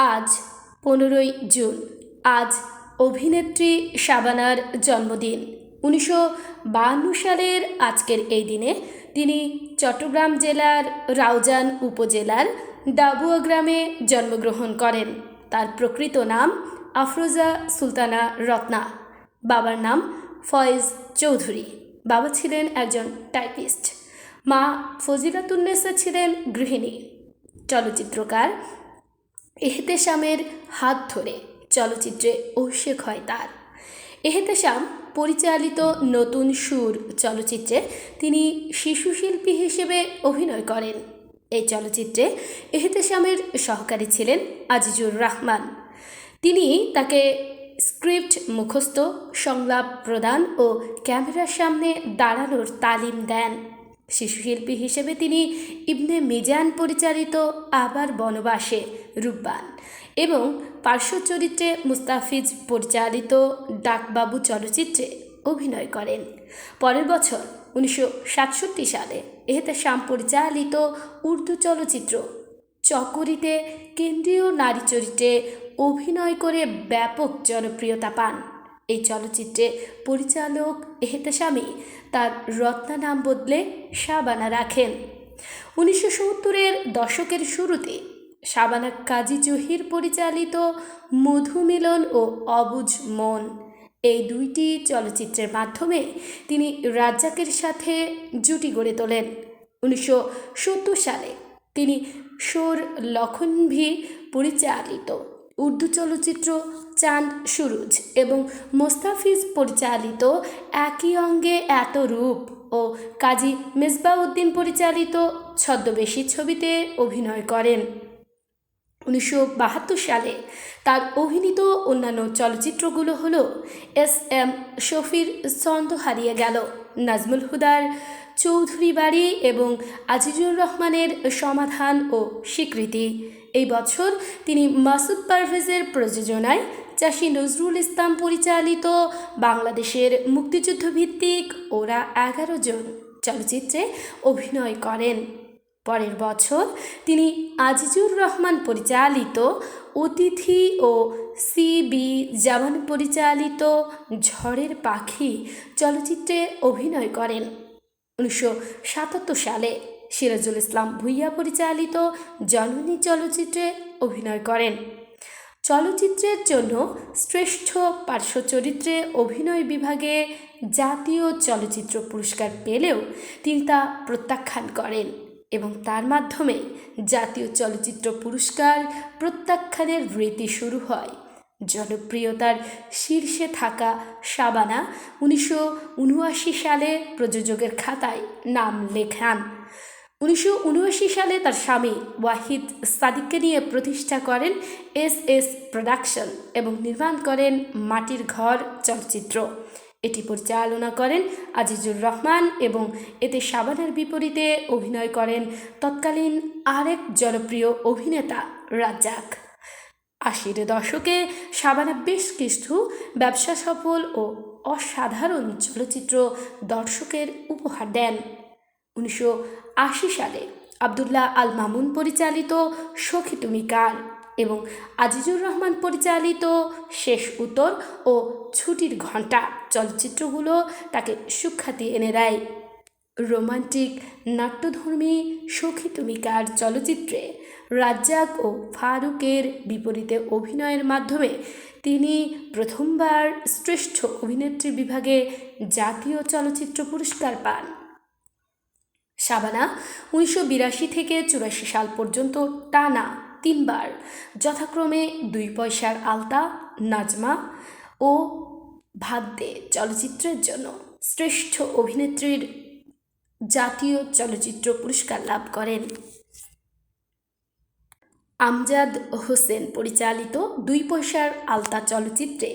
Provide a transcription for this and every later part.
আজ পনেরোই জুন। আজ অভিনেত্রী শাবানার জন্মদিন। উনিশশো সালের আজকের এই দিনে তিনি চট্টগ্রাম জেলার রাউজান উপজেলার ডাবুয়া গ্রামে জন্মগ্রহণ করেন। তার প্রকৃত নাম আফরোজা সুলতানা রত্না। বাবার নাম ফয়েজ চৌধুরী। বাবা ছিলেন একজন টাইপিস্ট। মা ফজিলাতুন্নেসা ছিলেন গৃহিণী। চলচ্চিত্রকার এহতেশামের হাত ধরে চলচ্চিত্রে অভিষেক হয় তার। এহতেশাম পরিচালিত নতুন সুর চলচ্চিত্রে তিনি শিশুশিল্পী হিসেবে অভিনয় করেন। এই চলচ্চিত্রে এহতেশামের সহকারী ছিলেন আজিজুর রহমান। তিনি তাকে স্ক্রিপ্ট মুখস্থ, সংলাপ প্রদান ও ক্যামেরার সামনে দাঁড়ানোর তালিম দেন। শিশুশিল্পী হিসেবে তিনি ইবনে মিজান পরিচালিত আবার বনবাসে রূপবান এবং পার্শ্ব চরিত্রে মুস্তাফিজ পরিচালিত ডাকবাবু চলচ্চিত্রে অভিনয় করেন। পরের বছর উনিশশো সাতষট্টি সালে এহতেশাম পরিচালিত উর্দু চলচ্চিত্র চকরিতে কেন্দ্রীয় নারী চরিত্রে অভিনয় করে ব্যাপক জনপ্রিয়তা পান। এই চলচ্চিত্রে পরিচালক এহতেশামি তার রত্না নাম বদলে শাবানা রাখেন। উনিশশো সত্তরের দশকের শুরুতে শাবানা কাজী জহির পরিচালিত মধুমিলন ও অবুজ মন। এই দুইটি চলচ্চিত্রের মাধ্যমে তিনি রাজ্জাকের সাথে জুটি গড়ে তোলেন। উনিশশো সত্তর সালে তিনি সোর লখনভি পরিচালিত উর্দু চলচ্চিত্র চাঁদ সুরুজ এবং মোস্তাফিজ পরিচালিত একই অঙ্গে এত রূপ ও কাজী মেজবাউদ্দিন পরিচালিত ছদ্মবেশী ছবিতে অভিনয় করেন। উনিশশো বাহাত্তর সালে তার অভিনীত অন্যান্য চলচ্চিত্রগুলো হল এস এম শফির ছন্দ হারিয়ে গেল, নাজমুল হুদার চৌধুরী বাড়ি এবং আজিজুর রহমানের সমাধান ও স্বীকৃতি। এই বছর তিনি মাসুদ পারভেজের প্রযোজনায় চাষি নজরুল ইসলাম পরিচালিত বাংলাদেশের মুক্তিযুদ্ধ ভিত্তিক ওরা এগারো জন চলচ্চিত্রে অভিনয় করেন। পরের বছর তিনি আজিজুর রহমান পরিচালিত অতিথি ও সি বি জামান পরিচালিত ঝড়ের পাখি চলচ্চিত্রে অভিনয় করেন। উনিশশো সাতাত্তর সালে সিরাজুল ইসলাম ভুইয়া পরিচালিত জননী চলচ্চিত্রে অভিনয় করেন। চলচ্চিত্রের জন্য শ্রেষ্ঠ পার্শ্ব চরিত্রে অভিনয় বিভাগে জাতীয় চলচ্চিত্র পুরস্কার পেলেও তিনি তা প্রত্যাখ্যান করেন। এবং তার মাধ্যমে জাতীয় চলচ্চিত্র পুরস্কার প্রত্যাখ্যানের রীতি শুরু হয়। জনপ্রিয়তার শীর্ষে থাকা শাবানা উনিশশো উনআশি সালে প্রযোজকের খাতায় নাম লেখান। উনিশশো উনআশি সালে তার স্বামী ওয়াহিদ সাদিককে নিয়ে প্রতিষ্ঠা করেন এস এস প্রোডাকশন এবং নির্মাণ করেন মাটির ঘর চলচ্চিত্র। এটি পরিচালনা করেন আজিজুর রহমান এবং এতে সাবানের বিপরীতে অভিনয় করেন তৎকালীন আরেক জনপ্রিয় অভিনেতা রাজ্জাক। আশির দশকে শাবানা বেশ কিছু ব্যবসা সফল ও অসাধারণ চলচ্চিত্র দর্শকের উপহার দেন। উনিশশো আশি সালে আবদুল্লাহ আল মামুন পরিচালিত সখী তুমি কার? এবং আজিজুর রহমান পরিচালিত শেষ উত্তর ও ছুটির ঘণ্টা চলচ্চিত্রগুলো তাকে সুখ্যাতি এনে দেয়। রোমান্টিক নাট্যধর্মী সখী তুমিকার চলচ্চিত্রে রাজ্জাক ও ফারুকের বিপরীতে অভিনয়ের মাধ্যমে তিনি প্রথমবার শ্রেষ্ঠ অভিনেত্রী বিভাগে জাতীয় চলচ্চিত্র পুরস্কার পান। শাবানা, উনিশশো বিরাশি থেকে চুরাশি সাল পর্যন্ত টানা তিনবার, যথাক্রমে দুই পয়সার আলতা, নাজমা ও ভাদ্যে চলচ্চিত্রের জন্য শ্রেষ্ঠ অভিনেত্রীর জাতীয় চলচ্চিত্র পুরস্কার লাভ করেন। আমজাদ হোসেন পরিচালিত দুই পয়সার আলতা চলচ্চিত্রে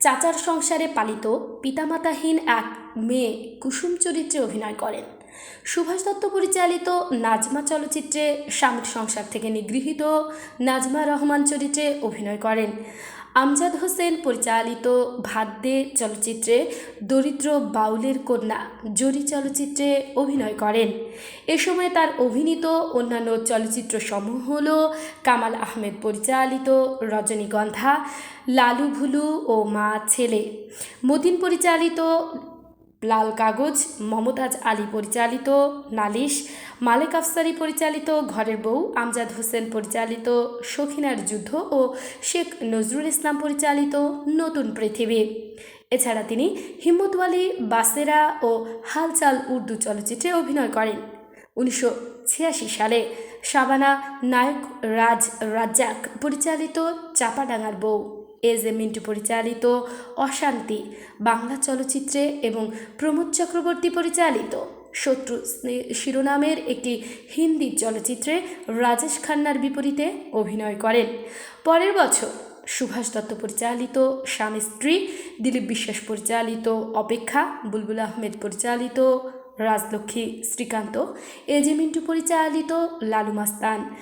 চাচার সংসারে পালিত পিতামাতাহীন এক মেয়ে কুসুম চরিত্রে অভিনয় করেন। সুভাষ দত্ত পরিচালিত নাজমা চলচ্চিত্রে স্বামীর সংসার থেকে নিগৃহীত নাজমা রহমান চরিত্রে অভিনয় করেন। আমজাদ হোসেন পরিচালিত ভাদ্যে চলচ্চিত্রে দরিদ্র বাউলের কন্যা জরি চলচ্চিত্রে অভিনয় করেন। এ সময় তার অভিনীত অন্যান্য চলচ্চিত্র সমূহ হল কামাল আহমেদ পরিচালিত রজনীগন্ধা, লালু ভুলু ও মা ছেলে। মতিন পরিচালিত লাল কাগজ, মমতাজ আলী পরিচালিত, নালিশ, মালেক আফসারি পরিচালিত, ঘরের বউ, আমজাদ হোসেন পরিচালিত, সখিনার যুদ্ধ ও শেখ নজরুল ইসলাম পরিচালিত নতুন পৃথিবী। এছাড়া তিনি হিম্মতওয়ালি, বাসেরা ও হালচাল উর্দু চলচ্চিত্রে অভিনয় করেন। উনিশশো ছিয়াশি সালে শাবানা নায়ক রাজ রাজ্জাক পরিচালিত চাপাডাঙ্গার বউ। এজ এ মিন্টু পরিচালিত অশান্তি বাংলা চলচ্চিত্রে এবং প্রমোদ চক্রবর্তী পরিচালিত। শত্রু শিরোনামের একটি হিন্দি চলচ্চিত্রে রাজেশ খান্নার বিপরীতে অভিনয় করেন। পরের বছর সুভাষ দত্ত পরিচালিত স্বামী স্ত্রী, দিলীপ বিশ্বাস পরিচালিত অপেক্ষা, বুলবুল আহমেদ পরিচালিত রাজলক্ষ্মী শ্রীকান্ত। এজে মিন্টু পরিচালিত লালু মাস্তান।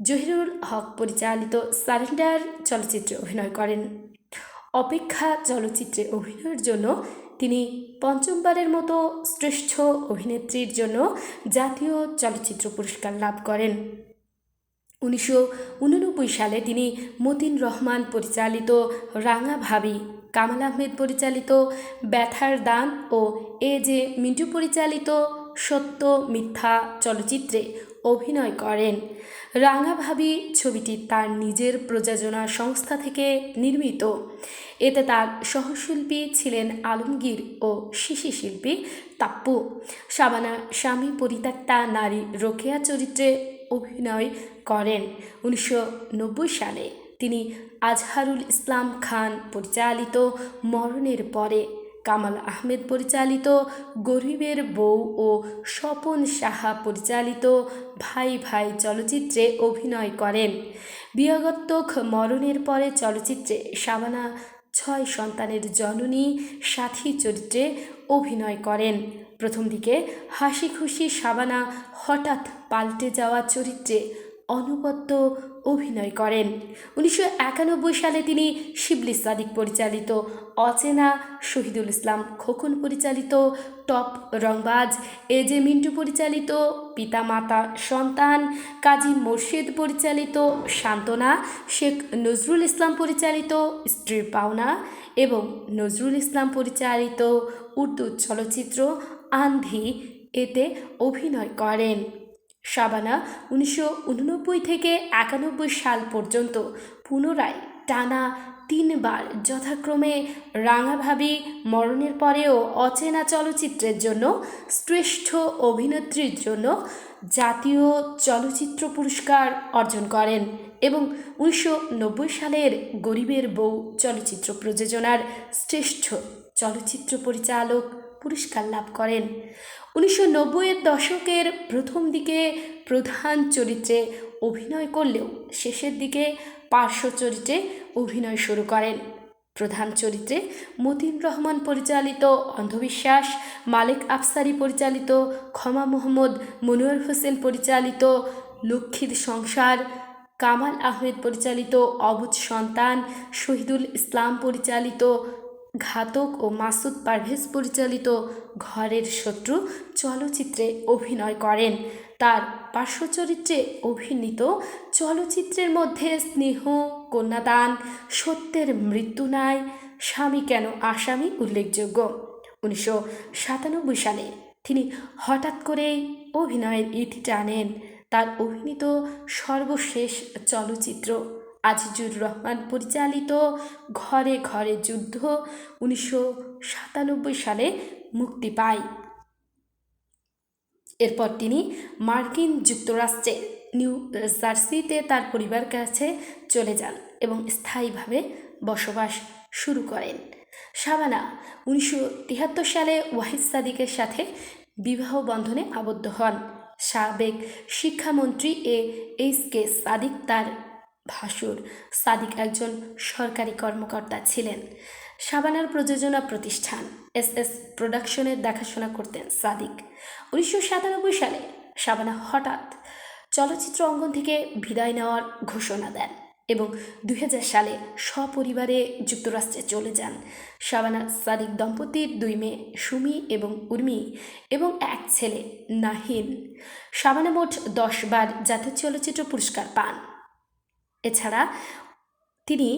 জহিরুল হক পরিচালিত সারেন্ডার চলচ্চিত্রে অভিনয় করেন। অপেক্ষা চলচ্চিত্রে অভিনয়ের জন্য তিনি পঞ্চমবারের মতো শ্রেষ্ঠ অভিনেত্রীর জন্য জাতীয় চলচ্চিত্র পুরস্কার লাভ করেন। উনিশশো উননব্বই সালে তিনি মতিন রহমান পরিচালিত রাঙা ভাবি, কামাল আহমেদ পরিচালিত ব্যথার দান ও এ জে মিন্টু পরিচালিত সত্য মিথ্যা চলচ্চিত্রে অভিনয় করেন। রাঙা ভাবি ছবিটি তার নিজের প্রযোজনা সংস্থা থেকে নির্মিত। এতে তার সহশিল্পী ছিলেন আলমগীর ও শিশি শিল্পী তাপ্পু। শাবানা স্বামী পরিত্যক্তা নারী রোকেয়া চরিত্রে অভিনয় করেন। উনিশশো নব্বই সালে তিনি আজহারুল ইসলাম খান পরিচালিত মরণের পরে কামাল আহমেদ পরিচালিত, গরিবের বউ ও স্বপন সাহা পরিচালিত ভাই ভাই চলচ্চিত্রে অভিনয় করেন। বিয়োগাত্মক মরণের পরে চলচ্চিত্রে শাবানা ছয় সন্তানের জননী সাথী চরিত্রে অভিনয় করেন। প্রথম দিকে হাসি খুশি শাবানা হঠাৎ পাল্টে যাওয়া চরিত্রে অনবদ্য অভিনয় করেন। উনিশশো একানব্বই সালে তিনি শিবলি সাদিক পরিচালিত অচেনা শহীদুল ইসলাম খোকন পরিচালিত top Rangbaz, A J Mintu পরিচালিত পিতামাতা সন্তান, কাজী মোর্শেদ পরিচালিত সান্ত্বনা, শেখ নজরুল ইসলাম পরিচালিত স্ত্রীর পাওনা এবং নজরুল ইসলাম পরিচালিত উর্দু চলচ্চিত্র আন্ধি এতে অভিনয় করেন। শাবানা উনিশশো উননব্বই থেকে একানব্বই সাল পর্যন্ত পুনরায় টানা তিনবার যথাক্রমে রাঙাভাবি মরণের পরেও অচেনা চলচ্চিত্রের জন্য, শ্রেষ্ঠ অভিনেত্রীর জন্য জাতীয় চলচ্চিত্র পুরস্কার অর্জন করেন এবং উনিশশো নব্বই সালের গরিবের বউ চলচ্চিত্র প্রযোজনার শ্রেষ্ঠ চলচ্চিত্র পরিচালক পুরস্কার লাভ করেন। উনিশশো নব্বইয়ের দশকের প্রথম দিকে প্রধান চরিত্রে অভিনয় করলেও শেষের দিকে পার্শ্ব চরিত্রে অভিনয় শুরু করেন। প্রধান চরিত্রে মতিন রহমান পরিচালিত অন্ধবিশ্বাস, মালিক আফসারি পরিচালিত, ক্ষমা মোহাম্মদ মনোয়ার হোসেন পরিচালিত, লক্ষ্মীর সংসার, কামাল আহমেদ পরিচালিত, অবুজ সন্তান, শহীদুল ইসলাম পরিচালিত ঘাতক ও মাসুদ পারভেজ পরিচালিত ঘরের শত্রু চলচ্চিত্রে অভিনয় করেন। তার পার্শ্বচরিত্রে অভিনীত চলচ্চিত্রের মধ্যে স্নেহ, কন্যাদান, সত্যের মৃত্যু নাই, স্বামী কেন আসামি উল্লেখযোগ্য। উনিশশো সাতানব্বই সালে তিনি হঠাৎ করেই অভিনয়ের ইতি টানেন। তার অভিনীত সর্বশেষ চলচ্চিত্র আজিজুর রহমান পরিচালিত ঘরে ঘরে যুদ্ধ উনিশশো সাতানব্বই সালে মুক্তি পায়। এরপর তিনি মার্কিন যুক্তরাষ্ট্রে, নিউ জার্সিতে তার পরিবার কাছে চলে যান এবং স্থায়ীভাবে বসবাস শুরু করেন। শাবানা উনিশশো তিয়াত্তর সালে ওয়াহিদ সাদিকের সাথে বিবাহ বন্ধনে আবদ্ধ হন। সাবেক শিক্ষামন্ত্রী এ এইচ কে সাদিক তার ভাসুর সাদিক একজন সরকারি কর্মকর্তা ছিলেন। শাবানার প্রযোজনা প্রতিষ্ঠান এস এস প্রোডাকশনের দেখাশোনা করতেন সাদিক। উনিশশো সাতানব্বই সালে শাবানা হঠাৎ চলচ্চিত্র অঙ্গন থেকে বিদায় নেওয়ার ঘোষণা দেন এবং দুই হাজার সালে সপরিবারে যুক্তরাষ্ট্রে চলে যান। শাবানা সাদিক দম্পতির দুই মেয়ে সুমি এবং উর্মি এবং এক ছেলে নাহিন। শাবানা মোট দশবার জাতীয় চলচ্চিত্র পুরস্কার পান। এছাড়া তিনি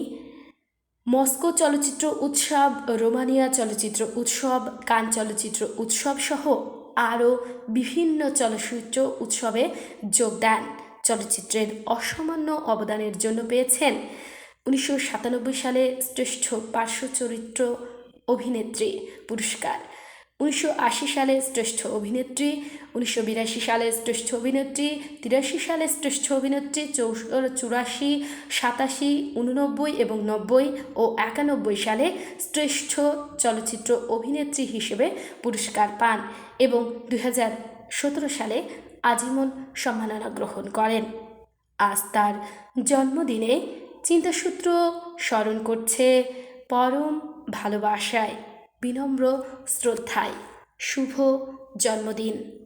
মস্কো চলচ্চিত্র উৎসব, রোমানিয়া চলচ্চিত্র উৎসব, কান চলচ্চিত্র উৎসব সহ আরও বিভিন্ন চলচ্চিত্র উৎসবে যোগ দেন। চলচ্চিত্রের অসামান্য অবদানের জন্য পেয়েছেন উনিশশো সাতানব্বই সালে শ্রেষ্ঠ পার্শ্ব চরিত্র অভিনেত্রী পুরস্কার। উনিশশো আশি সালে শ্রেষ্ঠ অভিনেত্রী, উনিশশো বিরাশি সালে শ্রেষ্ঠ অভিনেত্রী, তিরাশি সালে শ্রেষ্ঠ অভিনেত্রী চৌষ চুরাশি, সাতাশি, উননব্বই এবং নব্বই ও একানব্বই সালে শ্রেষ্ঠ চলচ্চিত্র অভিনেত্রী হিসেবে পুরস্কার পান এবং দুই সালে আজীবন সম্মাননা গ্রহণ করেন। আজ তার জন্মদিনে চিন্তাসূত্র স্মরণ করছে পরম ভালোবাসায়। বিনম্র শ্রদ্ধায়। শুভ জন্মদিন।